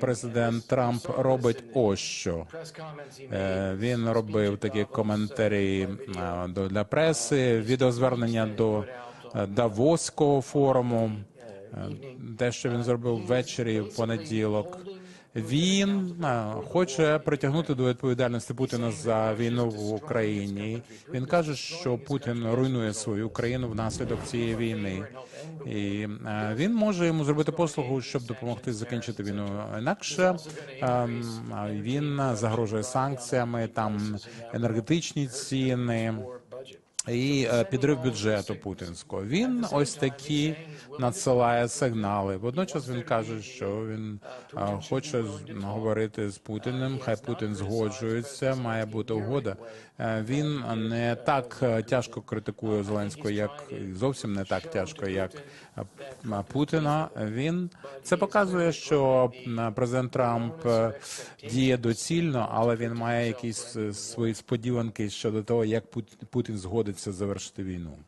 Президент Трамп робить ось що. Е, Він робив такі коментарі е, для преси, відеозвернення до е, Давоського форуму, те, що він зробив ввечері в понеділок. Він е, хоче притягнути до відповідальності Путіна за війну в Україні. Він каже, що Путін руйнує свою країну внаслідок цієї війни, і е, він може йому зробити послугу, щоб допомогти закінчити війну. Інакше ем, він загрожує санкціями, там енергетичні ціни і е, підрив бюджету путінського. Він ось такі надсилає сигнали. Водночас він каже, що він е, хоче говорити з Путіним. Хай Путін згоджується, має бути угода. Е, Він не так тяжко критикує Зеленського, як зовсім не так тяжко, як Путіна. Він це показує, що президент Трамп діє доцільно, але він має якісь свої сподіванки щодо того, як Пут- Путін згодиться завершити війну.